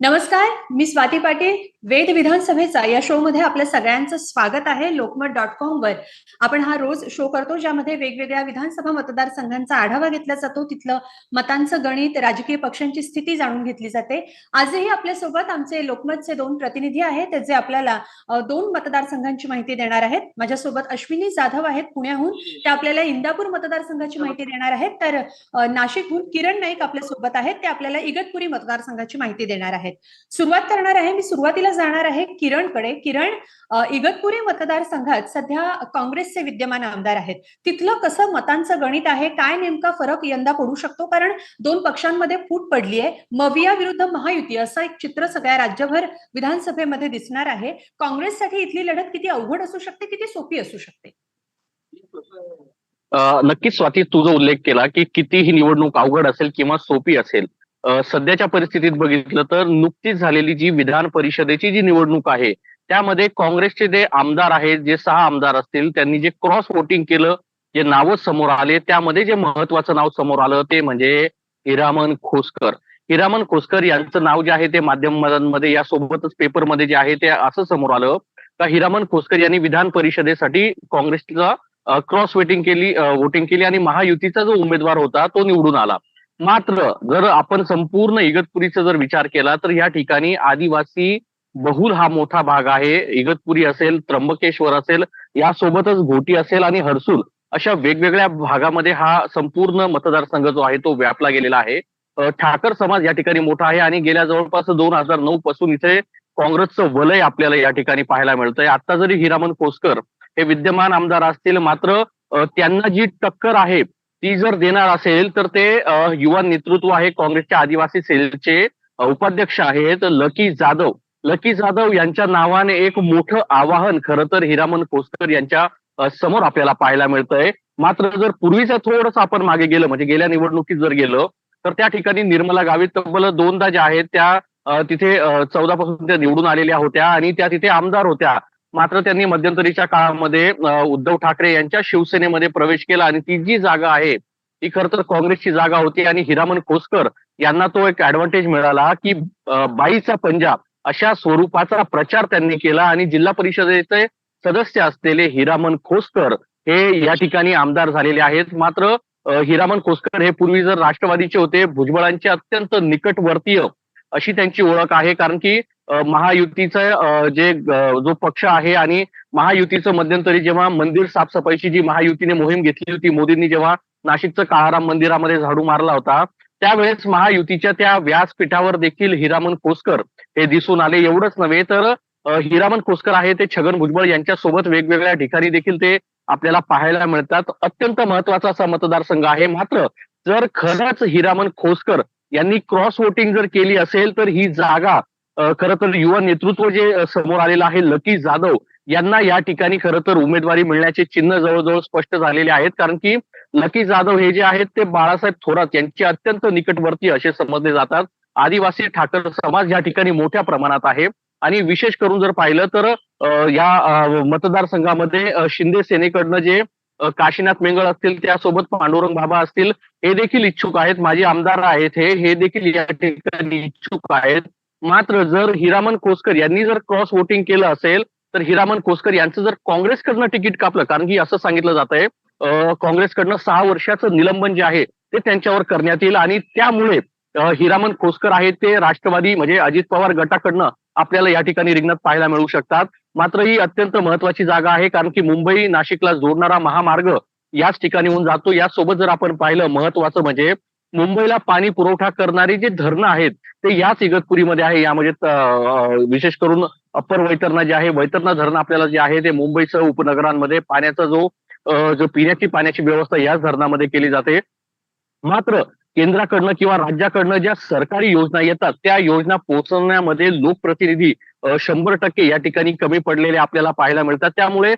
नमस्कार मी स्वाती पाटील. वेद विधानसभेचा या शो मध्ये आपल्या सगळ्यांचं स्वागत आहे. लोकमत डॉट कॉम वर. आपण हा रोज शो करतो ज्यामध्ये वेगवेगळ्या विधानसभा मतदारसंघांचा आढावा घेतला जातो. तिथलं मतांचं गणित राजकीय पक्षांची स्थिती जाणून घेतली जाते. आजही आपल्यासोबत आमचे लोकमतचे दोन प्रतिनिधी आहेत जे आपल्याला दोन मतदारसंघांची माहिती देणार आहेत. माझ्यासोबत अश्विनी जाधव आहेत पुण्याहून. त्या आपल्याला इंदापूर मतदारसंघाची माहिती देणार आहेत. तर नाशिकहून किरण नाईक आपल्यासोबत आहेत. ते आपल्याला इगतपुरी मतदारसंघाची माहिती देणार आहेत. सुरुवात करणार आहे मी सुरुवातीला जाणार आहे किरणकडे. किरण इगतपुरी मतदारसंघात सध्या काँग्रेसचे विद्यमान आमदार आहेत. तिथलं कसं मतांचं गणित आहे? काय नेमका फरक यंदा पडू शकतो? कारण दोन पक्षांमध्ये फूट पडली आहे मविया विरुद्ध महायुती असं एक चित्र सगळ्या राज्यभर विधानसभेमध्ये दिसणार आहे. काँग्रेससाठी इथली लढत किती अवघड असू शकते? किती सोपी असू शकते? नक्कीच स्वाती तुझा उल्लेख केला की किती ही निवडणूक अवघड असेल किंवा सोपी असेल सध्याच्या परिस्थितीत बघितलं तर नुकतीच झालेली जी विधान परिषदेची जी निवडणूक आहे त्यामध्ये काँग्रेसचे जे आमदार आहेत जे सहा आमदार असतील त्यांनी जे क्रॉस वोटिंग केलं जे नावं समोर आले त्यामध्ये जे महत्वाचं नाव समोर आलं ते म्हणजे हिरामन खोसकर. हिरामन खोसकर यांचं नाव जे आहे ते माध्यमांमध्ये यासोबतच पेपरमध्ये जे आहे ते असं समोर आलं का हिरामन खोसकर यांनी विधान परिषदेसाठी काँग्रेसचा क्रॉस वोटिंग केली वोटिंग केली आणि महायुतीचा जो उमेदवार होता तो निवडून आला. मात्र जर आपण संपूर्ण इगतपुरीचा जर विचार केला तर या ठिकाणी आदिवासी बहुल हा मोठा भाग आहे. इगतपुरी असेल त्र्यंबकेश्वर असेल यासोबतच घोटी असेल आणि हर्सूल अशा वेगवेगळ्या भागामध्ये हा संपूर्ण मतदारसंघ जो आहे तो व्यापला गेलेला आहे. ठाकर समाज या ठिकाणी मोठा आहे आणि गेल्या जवळपास दोन हजार नऊ पासून इथे काँग्रेसचं वलय आपल्याला या ठिकाणी पाहायला मिळतंय. आता जरी हिरामन कोसकर हे विद्यमान आमदार असतील मात्र त्यांना जी टक्कर आहे ती जर देणार असेल तर ते युवा नेतृत्व आहे काँग्रेसच्या आदिवासी सेलचे उपाध्यक्ष आहेत लकी जाधव. लकी जाधव यांच्या नावाने एक मोठं आवाहन खरं तर हिरामन कोसकर यांच्या समोर आपल्याला पाहायला मिळतंय. मात्र जर पूर्वीचं थोडस आपण मागे गेलं म्हणजे गेल्या निवडणुकीत जर गेलं तर त्या ठिकाणी निर्मला गावित तब्बल दोनदा ज्या आहेत त्या तिथे चौदा पासून त्या निवडून आलेल्या होत्या आणि त्या तिथे आमदार होत्या. मात्र त्यांनी मध्यंतरीच्या काळामध्ये उद्धव ठाकरे यांच्या शिवसेनेमध्ये प्रवेश केला आणि ती जी जागा आहे ती खरं तर काँग्रेसची जागा होती आणि हिरामन खोसकर यांना तो एक ऍडव्हान्टेज मिळाला की बाईचा पंजाब अशा स्वरूपाचा प्रचार त्यांनी केला आणि जिल्हा परिषदेचे सदस्य असलेले हिरामन खोसकर हे या ठिकाणी आमदार झालेले आहेत. मात्र हिरामन खोसकर हे पूर्वी जर राष्ट्रवादीचे होते भुजबळांचे अत्यंत निकटवर्तीय अशी त्यांची ओळख आहे. कारण की महायुतीचं जे जो पक्ष आहे आणि महायुतीचं मध्यंतरी जेव्हा मंदिर साफसफाईची जी महायुतीने मोहीम घेतली होती मोदींनी जेव्हा नाशिकचं काळाराम मंदिरामध्ये झाडू मारला होता त्यावेळेस महायुतीच्या त्या व्यासपीठावर देखील हिरामन कोसकर हे दिसून आले. एवढंच नव्हे तर हिरामन कोसकर आहे ते छगन भुजबळ यांच्यासोबत वेगवेगळ्या ठिकाणी देखील ते आपल्याला पाहायला मिळतात. अत्यंत महत्त्वाचा असा मतदारसंघ आहे. मात्र जर खरंच हिरामन खोसकर यांनी क्रॉस वोटिंग जर केली असेल तर ही जागा खरं तर युवा नेतृत्व जे समोर आलेलं आहे लकी जाधव यांना या ठिकाणी खरं तर उमेदवारी मिळण्याचे चिन्ह जवळजवळ स्पष्ट झालेले आहेत. कारण की लकी जाधव हे जे आहेत ते बाळासाहेब थोरात यांचे अत्यंत निकटवर्ती असे समजले जातात. आदिवासी ठाकर समाज या ठिकाणी मोठ्या प्रमाणात आहे. आणि विशेष करून जर पाहिलं तर या मतदारसंघामध्ये शिंदे सेनेकडनं जे काशीनाथ मेंगळ असतील त्यासोबत पांडुरंग बाबा असतील हे देखील इच्छुक आहेत. माझे आमदार आहेत हे हे देखील या ठिकाणी इच्छुक आहेत. मात्र जर हिरामन कोसकर यांनी जर क्रॉस वोटिंग केलं असेल तर हिरामन कोसकर यांचं जर काँग्रेसकडनं तिकीट कापलं कारण की असं सांगितलं जात आहे काँग्रेसकडनं सहा वर्षाचं निलंबन जे आहे ते त्यांच्यावर करण्यात येईल आणि त्यामुळे हिरामन कोसकर आहेत ते राष्ट्रवादी म्हणजे अजित पवार गटाकडनं आपल्याला या ठिकाणी रिंगणात पाहायला मिळू शकतात. मात्र ही अत्यंत महत्वाची जागा आहे कारण की मुंबई नाशिकला जोडणारा महामार्ग याच ठिकाणी होऊन जातो. यासोबत जर आपण पाहिलं महत्वाचं म्हणजे मुंबईला पाणी पुरवठा करणारी जे धरणं आहेत ते याच इगतपुरीमध्ये आहे. यामध्ये म्हणजे, विशेष करून अप्पर वैतरणा जे आहे वैतरणा धरण आपल्याला जे आहे ते मुंबईसह उपनगरांमध्ये पाण्याचा जो जो पिण्याची पाण्याची व्यवस्था याच धरणामध्ये केली जाते. मात्र केंद्राकडनं किंवा राज्याकडनं ज्या सरकारी योजना येतात त्या योजना पोहोचवण्यामध्ये लोकप्रतिनिधी शंभर टक्के या ठिकाणी कमी पडलेले आपल्याला पाहायला मिळतात. त्यामुळे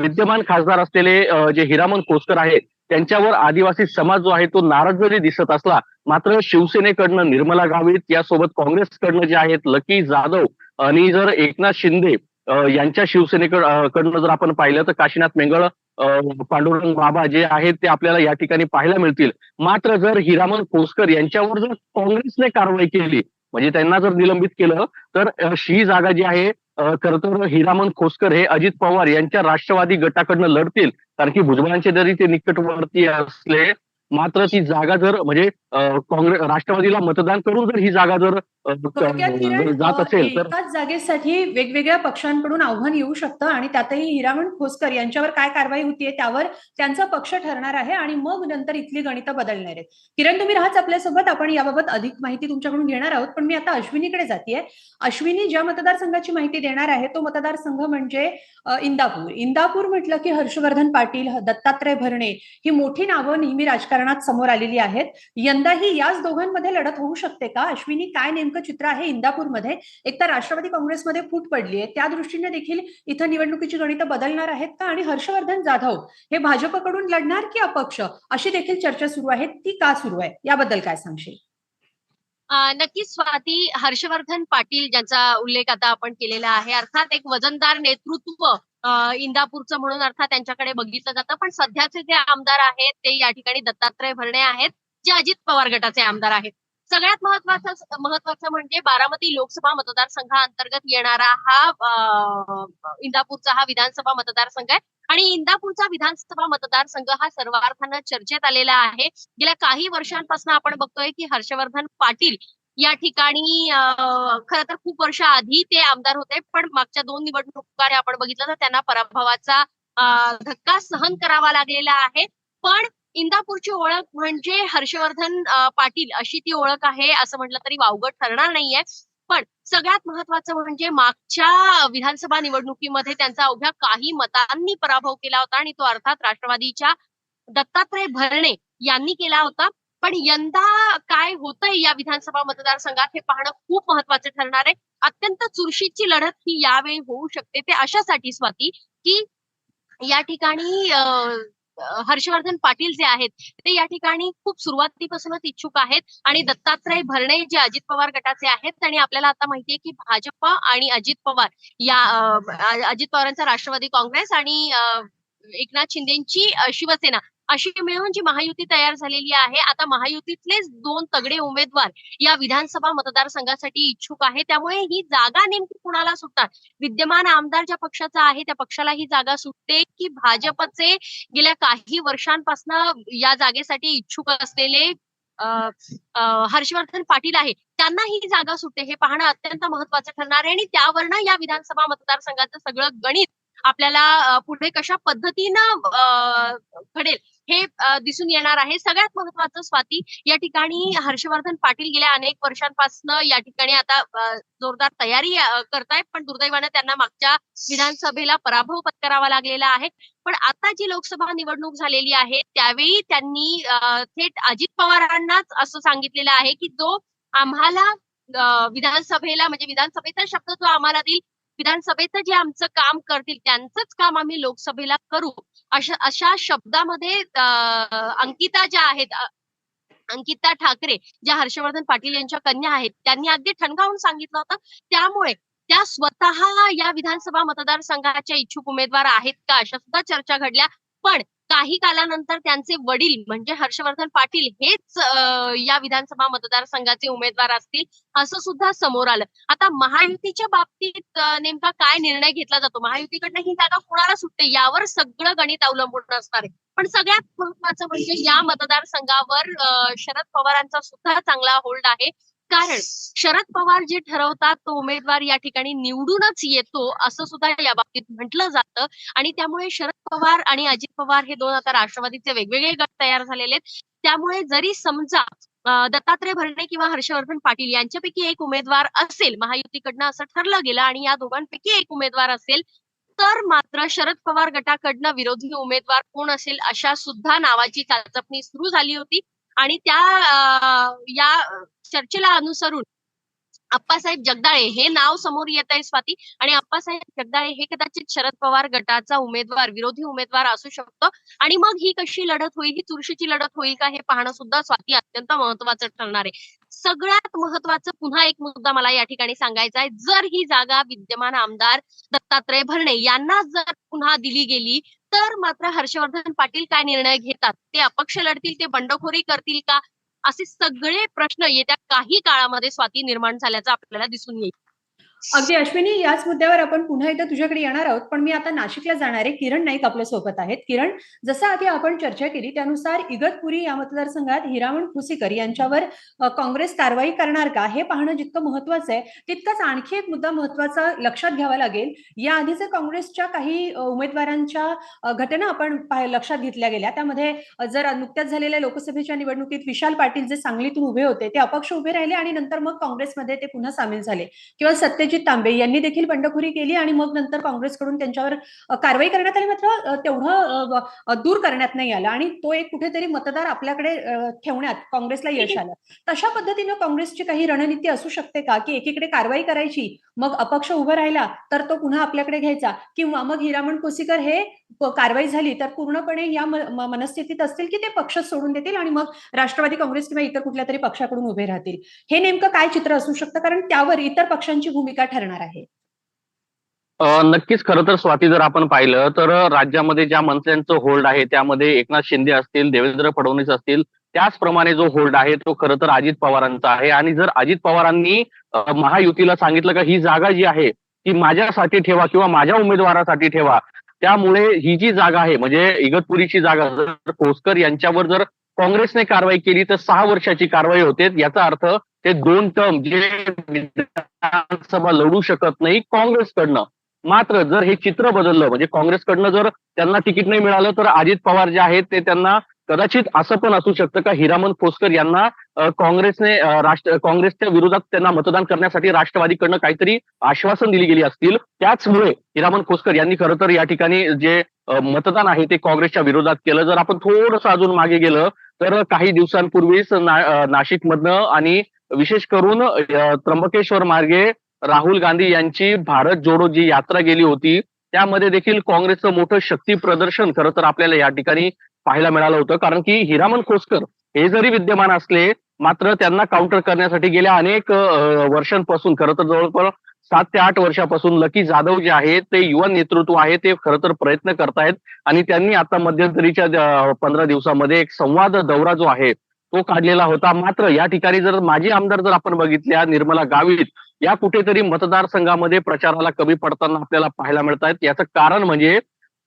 विद्यमान खासदार असलेले जे हिरामन कोसकर आहेत त्यांच्यावर आदिवासी समाज जो आहे तो नाराज जरी दिसत असला मात्र शिवसेनेकडनं निर्मला गावित यासोबत काँग्रेसकडनं जे आहेत लकी जाधव आणि जर एकनाथ शिंदे यांच्या शिवसेनेकडनं जर आपण पाहिलं तर काशीनाथ मेंगळ पांडुरंग बाबा जे आहेत ते आपल्याला या ठिकाणी पाहायला मिळतील. मात्र जर हिरामन खोसकर यांच्यावर जर काँग्रेसने कारवाई केली म्हणजे त्यांना जर निलंबित केलं तर ही जागा जी आहे खर तर हिरामन खोसकर हे अजित पवार यांच्या राष्ट्रवादी गटाकडनं लढतील. कारण की भुजबळांचे जरी ते निकटवर्ती असले मात्र ती जागा जर म्हणजे काँग्रेस राष्ट्रवादीला मतदान करून जर ही जागा जर जात अ, असेल तर? एकाच जागेसाठी वेगवेगळ्या पक्षांकडून आव्हान येऊ शकतं आणि त्यातही हिरामण खोसकर यांच्यावर काय कारवाई होतीये त्यावर त्यांचा पक्ष ठरणार आहे आणि मग नंतर इथली गणितं बदलणार आहेत. किरण तुम्ही राहाच आपल्यासोबत. आपण याबाबत अधिक माहिती तुमच्याकडून घेणार आहोत. पण मी आता अश्विनीकडे जातीये. अश्विनी ज्या मतदारसंघाची माहिती देणार आहे तो मतदारसंघ म्हणजे इंदापूर. इंदापूर म्हटलं की हर्षवर्धन पाटील दत्तात्रय भरणे ही मोठी नावं नेहमी राजकारणात समोर आलेली आहेत. यंदाही याच दोघांमध्ये लढत होऊ शकते का? अश्विनी काय नेमकं चित्र आहे इंदापूरमध्ये. एक तर राष्ट्रवादी काँग्रेसमध्ये फूट पडली आहे त्या दृष्टीने देखील इथं निवडणुकीची गणितं बदलणार आहेत का? आणि हर्षवर्धन जाधव हे भाजपकडून लढणार की अपक्ष? अशी देखील चर्चा सुरू आहे. ती का सुरू आहे? याबद्दल काय सांगशील? नक्कीच स्वाती हर्षवर्धन पाटील ज्यांचा उल्लेख आता आपण केलेला आहे अर्थात एक वजनदार नेतृत्व इंदापूरचं म्हणून अर्थात त्यांच्याकडे बघितलं जातं. पण सध्याचे जे आमदार आहेत ते या ठिकाणी दत्तात्रय भरणे आहेत. जे अजित पवार गटाचे आमदार आहेत. सगळ्यात महत्वाचं महत्वाचं म्हणजे बारामती लोकसभा मतदारसंघाअंतर्गत येणारा हा इंदापूरचा हा विधानसभा मतदारसंघ आहे. आणि इंदापूरचा विधानसभा मतदारसंघ हा सर्वार्थानं चर्चेत आलेला आहे. गेल्या काही वर्षांपासून आपण बघतोय की हर्षवर्धन पाटील या ठिकाणी खर तर खूप वर्ष आधी ते आमदार होते. पण मागच्या दोन निवडणुका आपण बघितलं तर त्यांना पराभवाचा धक्का सहन करावा लागलेला आहे. पण इंदापूरची ओळख म्हणजे हर्षवर्धन पाटील अशी ती ओळख आहे असं म्हटलं तरी वावगट ठरणार नाहीये. पण सगळ्यात महत्वाचं म्हणजे मागच्या विधानसभा निवडणुकीमध्ये त्यांचा अवघ्या काही मतांनी पराभव केला होता आणि तो अर्थात राष्ट्रवादीच्या दत्तात्रय भरणे यांनी केला होता. पण यंदा काय होतंय या विधानसभा मतदारसंघात हे पाहणं खूप महत्वाचं ठरणार आहे. अत्यंत चुरशीची लढत ही यावेळी होऊ शकते ते अशासाठी स्वाती की या ठिकाणी हर्षवर्धन पाटील जे आहेत ते या ठिकाणी खूप सुरुवातीपासूनच इच्छुक आहेत आणि दत्तात्रय भरणे जे अजित पवार गटाचे आहेत आणि आपल्याला आता माहितीये की भाजप आणि अजित पवार या अजित पवारांचा राष्ट्रवादी काँग्रेस आणि एकनाथ शिंदेची शिवसेना अशी मिळून जी महायुती तयार झालेली आहे आता महायुतीतलेच दोन तगडे उमेदवार या विधानसभा मतदारसंघासाठी इच्छुक आहे त्यामुळे ही जागा नेमकी कुणाला सुटतात विद्यमान आमदार ज्या पक्षाचा आहे त्या पक्षाला ही जागा सुटते की भाजपचे गेल्या काही वर्षांपासून या जागेसाठी इच्छुक असलेले अं, हर्षवर्धन पाटील आहे त्यांना ही जागा सुटते. हे पाहणं अत्यंत महत्वाचं ठरणार आहे आणि त्यावरनं या विधानसभा मतदारसंघाचं सगळं गणित आपल्याला पुढे कशा पद्धतीनं घडेल. हे दिसून येणार आहे. सगळ्यात महत्वाचं स्वाती या ठिकाणी हर्षवर्धन पाटील गेल्या अनेक वर्षांपासून या ठिकाणी आता जोरदार तयारी करतायत. पण दुर्दैवाने त्यांना मागच्या विधानसभेला पराभव पत्करावा लागलेला आहे. पण आता जी लोकसभा निवडणूक झालेली आहे त्यावेळी त्यांनी थेट अजित पवारांनाच असं सांगितलेलं आहे की जो आम्हाला विधानसभेला म्हणजे विधानसभेचा शब्द जो आम्हाला देईल. विधानसभेचं जे आमचं काम करतील त्यांचंच काम आम्ही लोकसभेला करू. अशा अशा शब्दामध्ये अंकिता ज्या आहेत अंकिता ठाकरे ज्या हर्षवर्धन पाटील यांच्या कन्या आहेत त्यांनी अगदी ठणकावून सांगितलं होतं. त्यामुळे त्या स्वतः या विधानसभा मतदारसंघाच्या इच्छुक उमेदवार आहेत का अशा सुद्धा चर्चा घडल्या. पण काही कालानंतर त्यांचे वडील म्हणजे हर्षवर्धन पाटील हेच या विधानसभा मतदारसंघाचे उमेदवार असतील असं सुद्धा समोर आलं. आता महायुतीच्या बाबतीत नेमका काय निर्णय घेतला जातो? महायुतीकडनं ही जागा कोणाला सुटते यावर सगळं गणित अवलंबून असणार आहे. पण सगळ्यात महत्वाचं म्हणजे या मतदारसंघावर शरद पवारांचा सुद्धा चांगला होल्ड आहे. कारण शरद पवार जे ठरवतात तो उमेदवार या ठिकाणी निवडूनच येतो असं सुद्धा या बाबतीत म्हटलं जातं. आणि त्यामुळे शरद पवार आणि अजित पवार हे दोन आता राष्ट्रवादीचे वेगवेगळे गट तयार झालेले आहेत. त्यामुळे जरी समजा दत्तात्रय भरणे किंवा हर्षवर्धन पाटील यांच्यापैकी एक उमेदवार असेल महायुतीकडनं असं ठरलं गेलं आणि या दोघांपैकी एक उमेदवार असेल तर मात्र शरद पवार गटाकडनं विरोधी उमेदवार कोण असेल अशा सुद्धा नावाची चाचपणी सुरू झाली होती. आणि त्या या चर्चेला अनुसरून अप्पासाहेब जगदाळे हे नाव समोर येत आहे स्वाती. आणि अप्पासाहेब जगदाळे हे कदाचित शरद पवार गटाचा उमेदवार विरोधी उमेदवार असू शकतो. आणि मग ही कशी लढत होईल? ही चुरशीची लढत होईल का? हे पाहणं सुद्धा स्वाती अत्यंत महत्वाचं ठरणार आहे. सगळ्यात महत्वाचं पुन्हा एक मुद्दा मला या ठिकाणी सांगायचा आहे. जर ही जागा विद्यमान आमदार दत्तात्रय भरणे यांना जर पुन्हा दिली गेली तर मात्र हर्षवर्धन पाटील काय निर्णय घेतात? ते अपक्ष लढतील ते बंडखोरी करतील का? असे सगळे प्रश्न येत्या काही काळामध्ये स्वाती निर्माण झाल्याचं आपल्याला दिसून येईल. अगदी अश्विनी याच मुद्द्यावर आपण पुन्हा एकदा तुझ्याकडे येणार आहोत. पण मी आता नाशिकला जाणारे किरण नाईक आपल्यासोबत आहेत. किरण जसं आधी आपण चर्चा केली त्यानुसार इगतपुरी या मतदारसंघात हिरामण खुसीकर यांच्यावर काँग्रेस कारवाई करणार का? हे पाहणं जितकं महत्वाचं आहे तितकाच आणखी एक मुद्दा महत्त्वाचा लक्षात घ्यावा लागेल. या आधीच काँग्रेसच्या काही उमेदवारांच्या घटना आपण लक्षात घेतल्या गेल्या. त्यामध्ये जर नुकत्याच झालेल्या लोकसभेच्या निवडणुकीत विशाल पाटील जे सांगलीतून उभे होते ते अपक्ष उभे राहिले आणि नंतर मग काँग्रेसमध्ये ते पुन्हा सामील झाले. किंवा सत्यजित तांबे यांनी देखील बंडखोरी केली आणि मग नंतर काँग्रेसकडून त्यांच्यावर कारवाई करण्यात आली. मात्र तेवढं दूर करण्यात नाही आलं. आणि तो एक कुठेतरी मतदार आपल्याकडे ठेवण्यात काँग्रेसला यश आलं. तशा पद्धतीनं काँग्रेसची काही रणनीती असू शकते का? की एकीकडे कारवाई करायची मग अपक्ष उभं राहिला तर तो पुन्हा आपल्याकडे घ्यायचा. किंवा मग हिरामण कोसीकर हे कारवाई झाली तर पूर्णपणे या मनस्थितीत असतील की ते पक्ष सोडून देतील आणि मग राष्ट्रवादी काँग्रेस किंवा इतर कुठल्या तरी पक्षाकडून उभे राहतील. हे नेमकं काय चित्र असू शकतं? कारण त्यावर इतर पक्षांची भूमिका ठरणार आहे? नक्कीच खरं तर स्वाती जर आपण पाहिलं तर राज्यामध्ये ज्या मंत्र्यांचं होल्ड आहे त्यामध्ये एकनाथ शिंदे असतील देवेंद्र फडणवीस असतील त्याचप्रमाणे जो होल्ड आहे तो खरं तर अजित पवारांचा आहे. आणि जर अजित पवारांनी महायुतीला सांगितलं का ही जागा जी आहे ती माझ्यासाठी ठेवा किंवा माझ्या उमेदवारासाठी ठेवा त्यामुळे ही जी जागा आहे म्हणजे इगतपुरीची जागा जर कोसकर यांच्यावर जर काँग्रेसने कारवाई केली तर सहा वर्षाची कारवाई होते याचा अर्थ ते दोन टर्म जे विधानसभा लढू शकत नाही काँग्रेसकडनं. मात्र जर हे चित्र बदललं म्हणजे काँग्रेसकडनं जर त्यांना तिकीट नाही मिळालं तर अजित पवार जे आहेत ते त्यांना कदाचित असं पण असू शकतं का? हिरामन खोसकर यांना काँग्रेसने राष्ट्र काँग्रेसच्या विरोधात त्यांना मतदान करण्यासाठी राष्ट्रवादीकडनं काहीतरी आश्वासन दिली गेली असतील. त्याचमुळे हिरामन खोसकर यांनी खरं तर या ठिकाणी जे मतदान आहे ते काँग्रेसच्या विरोधात केलं. जर आपण थोडंसं अजून मागे गेलं तर काही दिवसांपूर्वीच ना, नाशिकमधनं आणि विशेष करून त्र्यंबकेश्वर मार्गे राहुल गांधी यांची भारत जोडो जी यात्रा गेली होती त्यामध्ये देखील काँग्रेसचं मोठं शक्ती प्रदर्शन खरं तर आपल्याला या ठिकाणी पाहायला मिळालं होतं. कारण की हिरामन खोसकर हे जरी विद्यमान असले मात्र त्यांना काउंटर करण्यासाठी गेल्या अनेक वर्षांपासून खरं तर जवळपास सात ते आठ वर्षापासून लकी जाधव जे आहे ते युवा नेतृत्व आहे ते खरं तर प्रयत्न करतायत. आणि त्यांनी आता मध्यंतरीच्या पंधरा दिवसामध्ये एक संवाद दौरा जो आहे तो काढलेला होता. मात्र या ठिकाणी जर माजी आमदार जर आपण बघितल्या निर्मला गावित या कुठेतरी मतदारसंघामध्ये प्रचाराला कमी पडताना आपल्याला पाहायला मिळत आहेत याचं कारण म्हणजे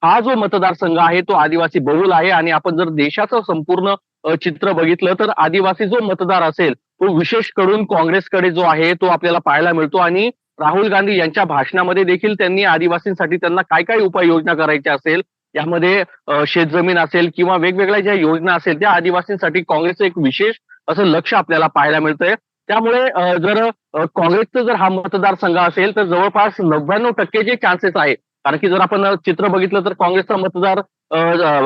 हा जो मतदारसंघ आहे तो आदिवासी बहुल आहे आणि आपण जर देशाचं संपूर्ण चित्र बघितलं तर आदिवासी जो मतदार असेल तो विशेष करून काँग्रेसकडे जो आहे तो आपल्याला पाहायला मिळतो आणि राहुल गांधी यांच्या भाषणामध्ये देखील त्यांनी आदिवासींसाठी त्यांना काय काय उपाययोजना करायच्या असेल यामध्ये शेतजमीन असेल किंवा वेगवेगळ्या ज्या योजना असेल त्या आदिवासींसाठी काँग्रेसचं एक विशेष असं लक्ष आपल्याला पाहायला मिळतंय. त्यामुळे जर काँग्रेसचं जर हा मतदारसंघ असेल तर जवळपास नव्याण्णव टक्के जे चान्सेस आहे कारण की जर आपण चित्र बघितलं तर काँग्रेसचा मतदार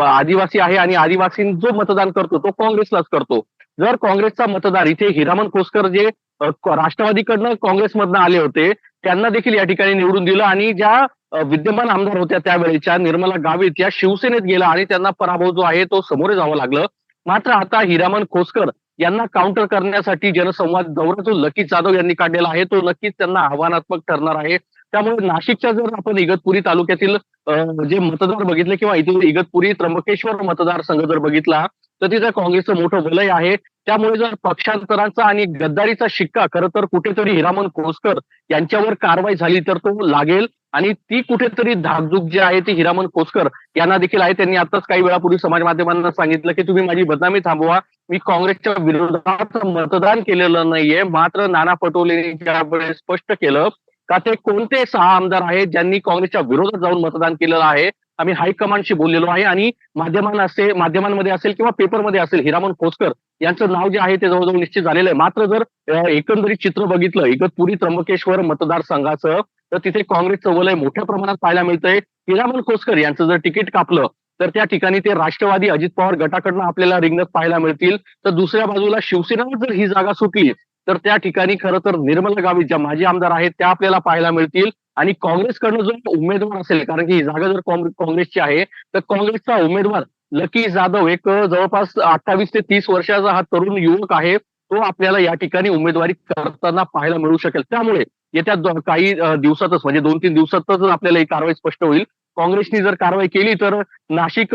आदिवासी आहे आणि आदिवासी जो मतदान करतो तो काँग्रेसलाच करतो. जर काँग्रेसचा मतदार इथे हिरामन खोसकर जे राष्ट्रवादीकडनं काँग्रेसमधनं आले होते त्यांना देखील या ठिकाणी निवडून दिलं आणि ज्या विद्यमान आमदार होत्या त्यावेळेच्या निर्मला गावित या शिवसेनेत गेला आणि त्यांना पराभव जो आहे तो समोर जावं लागलं. मात्र आता हिरामन खोसकर यांना काउंटर करण्यासाठी जनसंवाद दौरा जो लकी जाधव यांनी काढलेला आहे. तो नक्कीच त्यांना आव्हानात्मक ठरणार आहे. त्यामुळे नाशिकच्या जर आपण इगतपुरी तालुक्यातील जे मतदार बघितले किंवा इथे इगतपुरी त्र्यंबकेश्वर मतदारसंघ जर बघितला तर तिथे काँग्रेसचं मोठं वलय आहे. त्यामुळे जर पक्षांतरांचा आणि गद्दारीचा शिक्का खरं तर कुठेतरी हिरामन कोसकर यांच्यावर कारवाई झाली तर तो लागेल. आणि ती कुठेतरी धाकधूक जी आहे ती हिरामन कोसकर यांना देखील आहे. त्यांनी आताच काही वेळापूर्वी समाज माध्यमांना सांगितलं की तुम्ही माझी बदनामी थांबवा. मी काँग्रेसच्या विरोधात मतदान केलेलं नाहीये. मात्र नाना पटोलेंनी ज्यावेळेस स्पष्ट केलं का ते कोणते सहा आमदार आहेत ज्यांनी काँग्रेसच्या विरोधात जाऊन मतदान केलेलं आहे? आम्ही हायकमांडशी बोललेलो आहे आणि माध्यमांना असे माध्यमांमध्ये असेल किंवा पेपरमध्ये असेल हिरामन खोसकर यांचं नाव जे आहे ते जवळजवळ निश्चित झालेलं आहे. मात्र जर एकंदरीत चित्र बघितलं इगतपुरी त्र्यंबकेश्वर मतदारसंघाचं तर तिथे काँग्रेसचं वलय मोठ्या प्रमाणात पाहायला मिळतंय. हिरामन खोसकर यांचं जर तिकीट कापलं तर त्या ठिकाणी ते राष्ट्रवादी अजित पवार गटाकडनं आपल्याला रिंगत पाहायला मिळतील. तर दुसऱ्या बाजूला शिवसेना जर ही जागा सुटली तर त्या ठिकाणी खरं तर निर्मला गावित ज्या माजी आमदार आहेत त्या आपल्याला पाहायला मिळतील. आणि काँग्रेसकडनं जो उमेदवार असेल कारण की ही जागा जर काँग्रेसची आहे तर काँग्रेसचा उमेदवार लकी जाधव एक जवळपास अठ्ठावीस ते तीस वर्षाचा हा तरुण युवक आहे. तो आपल्याला या ठिकाणी उमेदवारी करताना पाहायला मिळू शकेल. त्यामुळे येत्या काही दिवसातच म्हणजे दोन तीन दिवसातच आपल्याला ही कारवाई स्पष्ट होईल. काँग्रेसनी जर कारवाई केली तर नाशिक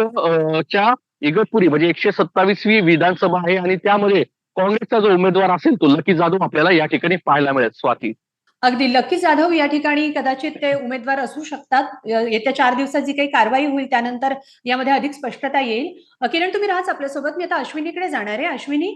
च्या इगतपुरी म्हणजे एकशे सत्तावीसवी विधानसभा आहे. आणि त्यामध्ये काँग्रेसचा जो उमेदवार असेल तो लकी जाधव आपल्याला या ठिकाणी पाहायला मिळेल स्वाती. अगदी लकी जाधव या ठिकाणी कदाचित ते उमेदवार असू शकतात. येत्या चार दिवसात जी काही कारवाई होईल त्यानंतर यामध्ये अधिक स्पष्टता येईल. किरण तुम्ही राहाच आपल्यासोबत. मी आता अश्विनीकडे जाणार आहे. अश्विनी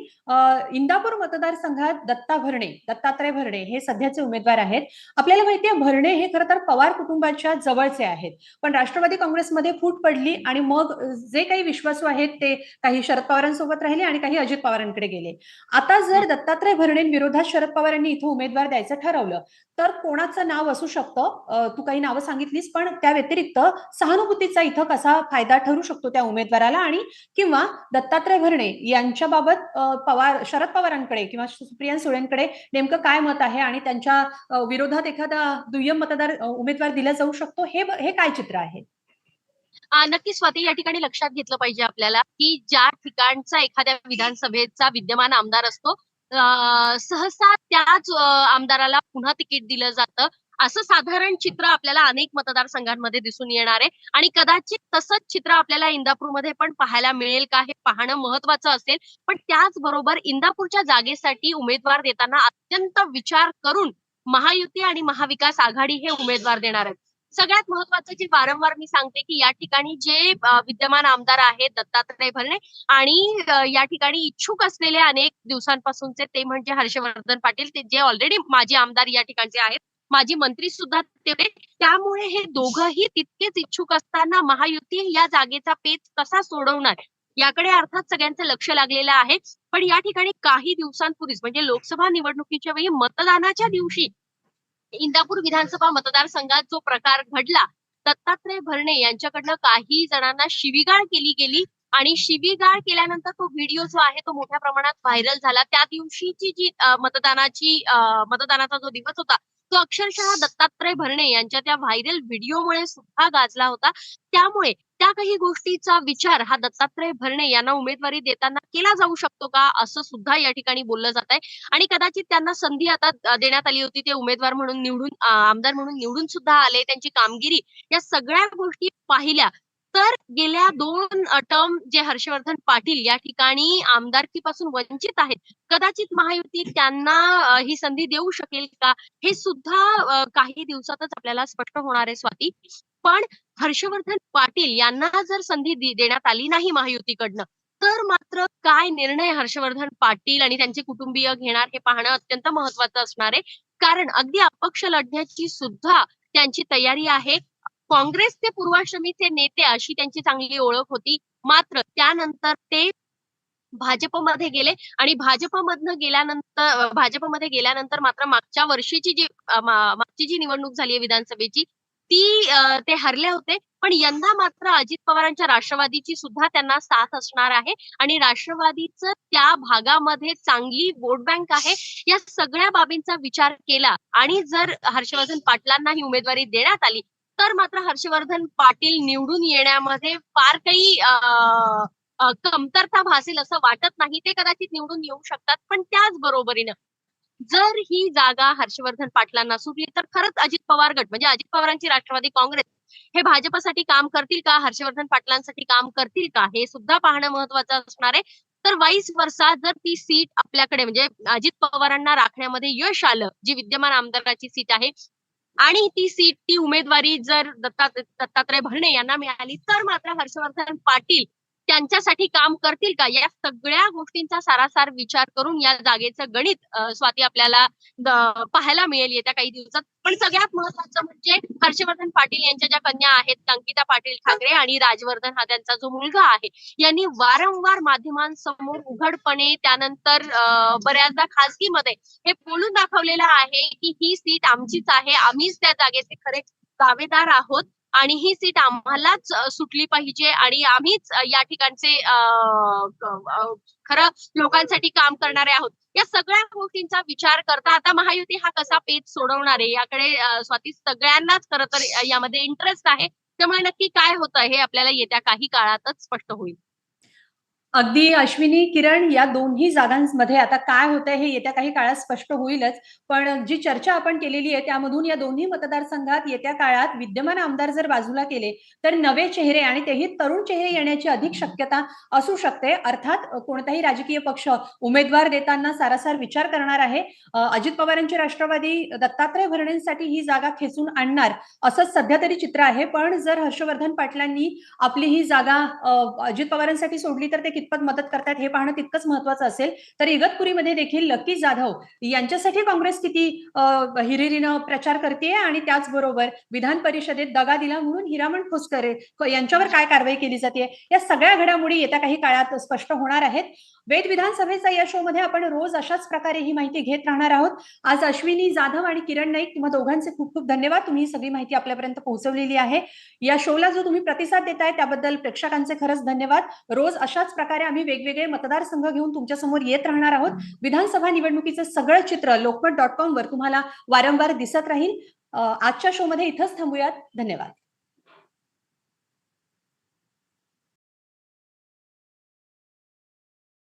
इंदापूर मतदारसंघात दत्ता भरणे दत्तात्रय भरणे हे सध्याचे उमेदवार आहेत. आपल्याला माहिती आहे भरणे हे खरं तर पवार कुटुंबाच्या जवळचे आहेत. पण राष्ट्रवादी काँग्रेसमध्ये फूट पडली आणि मग जे काही विश्वासू आहेत ते काही शरद पवारांसोबत राहिले आणि काही अजित पवारांकडे गेले. आता जर दत्तात्रय भरणेंविरोधात शरद पवारांनी इथं उमेदवार द्यायचं ठरवलं तर कोणाचं नाव असू शकतं. तू काही नावं सांगितलीस पण त्या व्यतिरिक्त सहानुभूतीचा इथं कसा फायदा ठरू शकतो त्या उमेदवाराला आणि किंवा दत्तात्रय भरणे यांच्याबाबत पवार शरद पवारांकडे किंवा सुप्रिया सुळेंकडे नेमकं काय मत आहे आणि त्यांच्या विरोधात एखादा दुय्यम मतदार उमेदवार दिला जाऊ शकतो हे हे काय चित्र आहे? आ, नक्कीच स्वाती या ठिकाणी लक्षात घेतलं पाहिजे आपल्याला की ज्या ठिकाणचा एखाद्या विधानसभेचा विद्यमान आमदार असतो सहसा त्याच आमदाराला पुन्हा तिकीट दिलं जातं. असं साधारण चित्र आपल्याला अनेक मतदारसंघांमध्ये दिसून येणार आहे. आणि कदाचित तसंच चित्र आपल्याला इंदापूरमध्ये पण पाहायला मिळेल का हे पाहणं महत्वाचं असेल. पण त्याचबरोबर इंदापूरच्या जागेसाठी उमेदवार देताना अत्यंत विचार करून महायुती आणि महाविकास आघाडी हे उमेदवार देणार आहेत. सगळ्यात महत्वाचं जे वारंवार मी सांगते की या ठिकाणी जे विद्यमान आमदार आहेत दत्तात्रय भरणे आणि या ठिकाणी इच्छुक असलेले अनेक दिवसांपासूनचे ते म्हणजे हर्षवर्धन पाटील ते जे ऑलरेडी माजी आमदार या ठिकाणचे आहेत माजी मंत्री सुद्धा तेवढे. त्यामुळे हे दोघंही तितकेच इच्छुक असताना महायुती या जागेचा पेच कसा सोडवणार? याकडे अर्थात सगळ्यांचं लक्ष लागलेलं आहे. पण या ठिकाणी काही दिवसांपूर्वीच म्हणजे लोकसभा निवडणुकीच्या वेळी मतदानाच्या दिवशी इंदापूर विधानसभा मतदारसंघात जो प्रकार घडला दत्तात्रय भरणे यांच्याकडनं काही जणांना शिवीगाळ केली गेली आणि शिवीगाळ केल्यानंतर तो व्हिडिओ जो आहे तो मोठ्या प्रमाणात व्हायरल झाला. त्या दिवशीची जी मतदानाची मतदानाचा जो दिवस होता तो अक्षरशः दत्तात्रय भरणे यांच्या त्या व्हायरल व्हिडिओमुळे सुद्धा गाजला होता. त्यामुळे त्या काही गोष्टीचा विचार हा दत्तात्रय भरणे यांना उमेदवारी देताना केला जाऊ शकतो का असं सुद्धा या ठिकाणी बोललं जात आहे. आणि कदाचित त्यांना संधी आता देण्यात आली होती ते उमेदवार म्हणून निवडून आमदार म्हणून निवडून सुद्धा आले. त्यांची कामगिरी या सगळ्या गोष्टी पाहिल्या. तर गेल्या दोन टर्म जे हर्षवर्धन पाटील या ठिकाणी आमदारकीपासून वंचित आहेत कदाचित महायुती त्यांना ही संधी देऊ शकेल का? हे सुद्धा काही दिवसातच आपल्याला स्पष्ट होणार आहे स्वाती. पण हर्षवर्धन पाटील यांना जर संधी देण्यात आली नाही महायुतीकडनं तर मात्र काय निर्णय हर्षवर्धन पाटील आणि त्यांचे कुटुंबीय घेणार हे पाहणं अत्यंत महत्वाचं असणार आहे. कारण अगदी अपक्ष लढण्याची सुद्धा त्यांची तयारी आहे. काँग्रेसचे पूर्वाश्रमीचे नेते अशी त्यांची चांगली ओळख होती. मात्र त्यानंतर ते भाजपमध्ये गेले आणि भाजपमधनं गेल्यानंतर भाजपमध्ये गेल्यानंतर मात्र मागच्या वर्षीची जी मागची जी निवडणूक झाली आहे विधानसभेची ती ते हरले होते. पण यंदा मात्र अजित पवारांच्या राष्ट्रवादीची सुद्धा त्यांना साथ असणार आहे आणि राष्ट्रवादीचं त्या भागामध्ये चांगली वोट बँक आहे या सगळ्या बाबींचा विचार केला. आणि जर हर्षवर्धन पाटलांना ही उमेदवारी देण्यात आली तर मात्र हर्षवर्धन पाटील निवडून येण्यामध्ये फार काही कमतरता भासेल असं वाटत नाही. ते कदाचित निवडून येऊ शकतात. पण त्याच बरोबरीनं जर ही जागा हर्षवर्धन पाटलांना सुटली तर खरंच अजित पवार गट म्हणजे अजित पवारांची राष्ट्रवादी काँग्रेस हे भाजपसाठी काम करतील का? हर्षवर्धन पाटलांसाठी काम करतील का? हे सुद्धा पाहणं महत्वाचं असणार आहे. तर वाईस वर्षा जर ती सीट आपल्याकडे म्हणजे अजित पवारांना राखण्यामध्ये यश आलं जी विद्यमान आमदाराची सीट आहे आणि ती सीट ती उमेदवारी जर दत्ता दत्तात्रय भरणे यांना मिळाली तर मात्र हर्षवर्धन पाटील त्यांच्यासाठी काम करतील का? या सगळ्या गोष्टींचा सारासार विचार करून या जागेचं गणित स्वाती आपल्याला पाहायला मिळेल येत्या काही दिवसात. पण सगळ्यात महत्वाचं म्हणजे हर्षवर्धन पाटील यांच्या ज्या कन्या आहेत अंकिता पाटील ठाकरे आणि राजवर्धन हा त्यांचा जो मुलगा आहे यांनी वारंवार माध्यमांसमोर उघडपणे त्यानंतर बऱ्याचदा खासगीमध्ये हे बोलून दाखवलेलं आहे की ही सीट आमचीच आहे आम्हीच त्या जागेचे खरे दावेदार आहोत. आणि ही सीट आम्हालाच सुटली पाहिजे आणि आम्हीच या ठिकाणचे अ, खरं लोकांसाठी काम करणारे आहोत. या सगळ्या गोष्टींचा विचार करता आता महायुती हा कसा पेच सोडवणार आहे याकडे स्वाती सगळ्यांनाच खरं तर यामध्ये इंटरेस्ट आहे. त्यामुळे नक्की काय होतं हे आपल्याला येत्या काही काळातच स्पष्ट होईल. अगदी अश्विनी किरण या दोन्ही जागांमध्ये आता काय होतंय हे येत्या काही काळात स्पष्ट होईलच. पण जी चर्चा आपण केलेली आहे त्यामधून या दोन्ही मतदारसंघात येत्या काळात विद्यमान आमदार जर बाजूला केले तर नवे चेहरे आणि तेही तरुण चेहरे येण्याची अधिक शक्यता असू शकते. अर्थात कोणताही राजकीय पक्ष उमेदवार देताना सारासार विचार करणार आहे. अजित पवारांची राष्ट्रवादी दत्तात्रय भरणेंसाठी ही जागा खेचून आणणार असंच सध्या तरी चित्र आहे. पण जर हर्षवर्धन पाटलांनी आपली ही जागा अजित पवारांसाठी सोडली तर ते कितपत मदत करतात हे पाहणं तितकंच महत्वाचं असेल. तर इगतपुरीमध्ये देखील लकी जाधव यांच्यासाठी काँग्रेस किती हिरिरीनं प्रचार करते आणि त्याचबरोबर विधान परिषदेत दगा दिला म्हणून हिरामण खोसकर यांच्यावर काय कारवाई केली जाते या सगळ्या घडामोडी येत्या काही काळात स्पष्ट होणार आहेत. वेद विधानसभेचा या शो मध्ये आपण रोज अशाच प्रकारे ही माहिती घेत राहणार आहोत. आज अश्विनी जाधव आणि किरण नाईक किंवा दोघांचे खूप खूप धन्यवाद. तुम्ही ही सगळी माहिती आपल्यापर्यंत पोहोचवलेली आहे. या शोला जो तुम्ही प्रतिसाद देताय त्याबद्दल प्रेक्षकांचे खरंच धन्यवाद. रोज अशाच प्रकारे आम्ही वेगवेगळे मतदारसंघ घेऊन तुमच्यासमोर येत राहणार आहोत. विधानसभा निवडणुकीचं सगळं चित्र लोकमत डॉट कॉम वर तुम्हाला वारंवार दिसत राहील. आजच्या शो मध्ये इथंच थांबूयात. धन्यवाद.